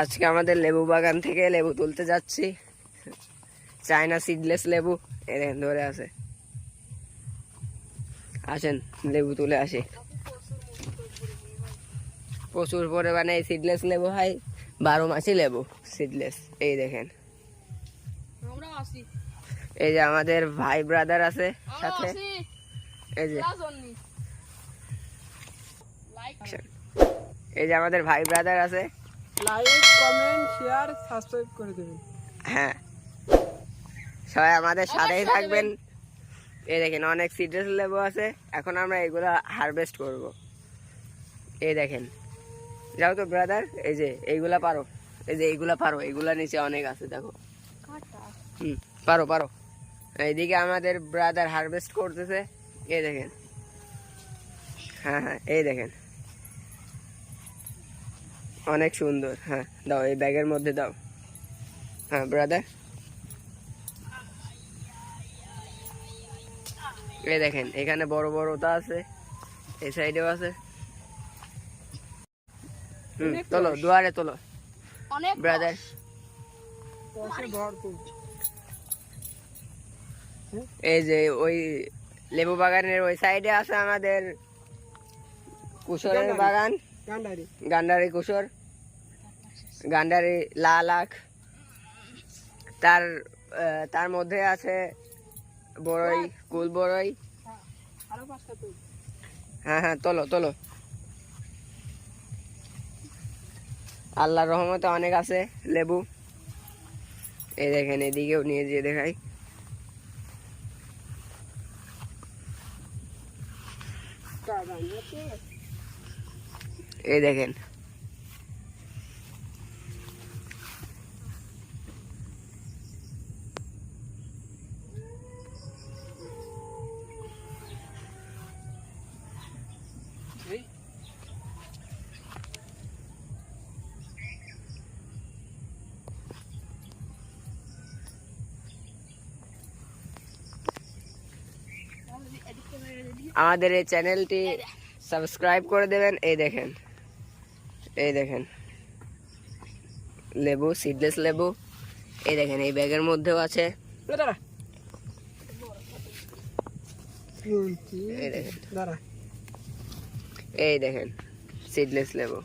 আজকে আমাদের লেবু বাগান থেকে লেবু তুলতে যাচ্ছি। চায়না সিডলেস লেবু। এ দেখেন ধরে আছে। আসেন লেবু তুলে আসি। প্রচুর পরিমাণে এই সিডলেস লেবু হয়। বারো মাসই লেবু সিডলেস এই দেখেন। এই যে আমাদের ভাই ব্রাদার আছে সাথে। এই যে। এই যে আমাদের ভাই ব্রাদার আছে। লাইক কমেন্ট শেয়ার সাবস্ক্রাইব করে দেবেন। হ্যাঁ। সবাই আমাদের সাথেই থাকবেন। এই দেখেন অনেক সিডলেস লেবু আছে। এখন আমরা এগুলো হারভেস্ট করব। এই দেখেন। যাও তো ব্রাদার এই যে এইগুলা পারো। এই যে এইগুলা পারো। এইগুলা নিচে অনেক আছে দেখো। হুম পারো পারো। এইদিকে আমাদের ব্রাদার হারভেস্ট করতেছে। এই দেখেন। হ্যাঁ হ্যাঁ এই দেখেন। অনেক সুন্দর হ্যাঁ দাও এই ব্যাগের মধ্যে দাও। হ্যাঁ ব্রাদার এই দেখেন এখানে বড় বড়টা আছে এই সাইডেও আছে। হুম তোলো দুয়ারে তোলো। ব্রাদার এই যে ওই লেবু বাগানের ওই সাইডে আছে আমাদের কুশরের গান্ডারি। বাগান। গান্ডারি। গান্ডারি কুশর গান্ডারি লাল আখ। তার তার মধ্যে আছে বড়ই কুল বড়ই হ্যাঁ হ্যাঁ তোলো তোলো। আল্লাহর রহমতে অনেক আছে লেবু। এই দেখেন এদিকেও নিয়ে যেয়ে দেখাই। কারণ এই দেখেন। আমাদের এই চ্যানেলটি সাবস্ক্রাইব করে দেবেন এই দেখেন। এই দেখেন। লেবু সিডলেস লেবু। এই দেখেন এই ব্যাগের মধ্যেও আছে। এই দেখেন। সিডলেস লেবু।